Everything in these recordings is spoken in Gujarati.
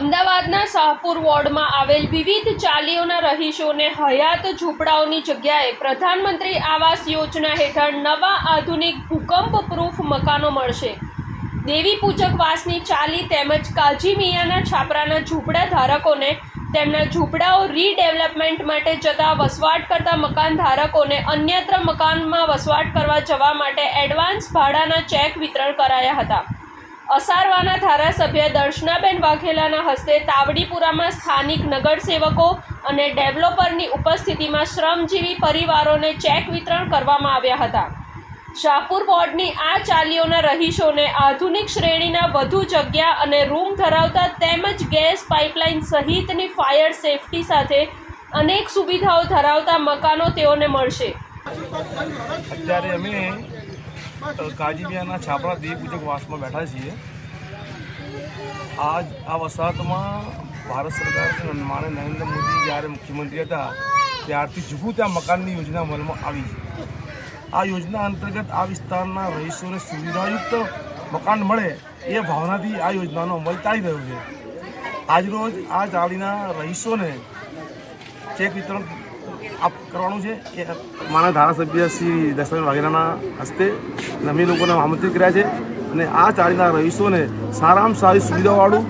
અમદાવાદના શાહપુર વોર્ડમાં આવેલ વિવિધ ચાલીઓના રહીશોને હયાત ઝૂંપડાઓની જગ્યાએ પ્રધાનમંત્રી આવાસ યોજના હેઠળ નવા આધુનિક ભૂકંપ પ્રૂફ મકાનો મળશે. દેવી પૂજક વાસની ચાલી તેમજ કાજી મિયાના છાપરાના ઝૂંપડા ધારકોને તેમના ઝૂંપડાઓ રીડેવલપમેન્ટ માટે જતા વસવાટ કરતા મકાન ધારકોને અન્યત્ર મકાનમાં વસવાટ કરવા જવા માટે એડવાન્સ ભાડાના ચેક વિતરણ કરાયા હતા. અસારવાના ધારાસભ્ય દર્શનાબેન વાઘેલાના હસ્તે તાવડીપુરામાં સ્થાનિક નગરસેવકો અને ડેવલપરની ઉપસ્થિતિમાં શ્રમજીવી પરિવારોને ચેક વિતરણ કરવામાં આવ્યા હતા. શાહપુર વોર્ડની આ ચાલીઓના રહીશોને આધુનિક શ્રેણીના વધુ જગ્યા અને રૂમ ધરાવતા તેમજ ગેસ પાઇપલાઇન સહિતની ફાયર સેફટી સાથે અનેક સુવિધાઓ ધરાવતા મકાનો તેઓને મળશે. અત્યારે અમે કાજીબિયાના છાપરા પૂજક વાસમાં બેઠા છીએ. આજ આ વસાહતમાં ભારત સરકાર માને નરેન્દ્ર મોદી જ્યારે મુખ્યમંત્રી હતા, ત્યારથી જુગું ત્યાં મકાનની યોજના અમલમાં આવી છે. આ યોજના અંતર્ગત આ વિસ્તારના રહીશોને સુવિધાયુક્ત મકાન મળે એ ભાવનાથી આ યોજનાનો અમલ ચાલી રહ્યો છે. આજરોજ આ જાળીના રહીશોને ચેક વિતરણ આપ કરવાનું છે એ મારા ધારાસભ્ય શ્રી દર્શન વાઘેલાના હસ્તે અમે લોકોને આમંત્રિત કર્યા છે અને આ ચાલીના રહીશોને સારામાં સારી સુવિધાવાળું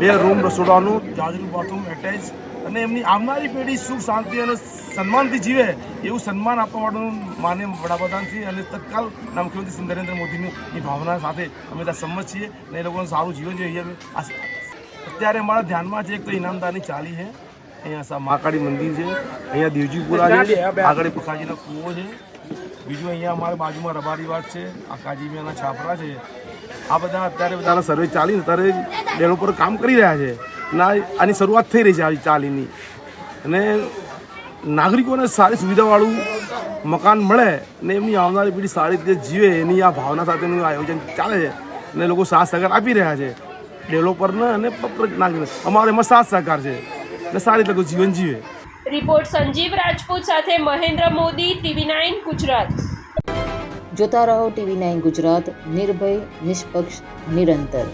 બે રૂમ રસોડાનું, જાજરૂ બાથરૂમ એટેચ અને એમની આવનારી પેઢી સુખ, શાંતિ અને સન્માનથી જીવે એવું સન્માન આપવા માટેનું માન્ય વડાપ્રધાન છે અને તત્કાલ ના મુખ્યમંત્રી શ્રી નરેન્દ્ર મોદીની ભાવના સાથે અમે ત્યાં સંમત છીએ અને એ લોકોનું સારું જીવન જોઈએ. અમે અત્યારે અમારા ધ્યાનમાં છે એક તો ઇનામદારની ચાલી છે. અહીંયા સા- મહાકાળી મંદિર છે. અહીંયા દેવજીપુરા છે. આગળ પખાજીનો કૂવો છે. બીજું અહીંયા અમારા બાજુમાં રબારી વાત છે. આ કાજીમિયાના છાપરા છે. આ બધા અત્યારે બધાના સર્વે ચાલી અત્યારે ડેવલપર કામ કરી રહ્યા છે. ના આની શરૂઆત થઈ રહી છે આવી ચાલીની. અને નાગરિકોને સારી સુવિધાવાળું મકાન મળે ને એમની આવનારી પેઢી સારી રીતે જીવે એની આ ભાવના સાથેનું આયોજન ચાલે છે. અને લોકો સાથ સહકાર આપી રહ્યા છે. ડેવલપરને અને નાગરિક અમારે એમાં સાથ સહકાર છે. અને સારી રીતે જીવન જીવે રિપોર્ટ સંજીવ રાજપૂત સાથે મહેન્દ્ર મોદી ટીવી નાઇન ગુજરાત. જોતા રહો ટીવી નાઇન ગુજરાત નિર્ભય નિષ્પક્ષ નિરંતર.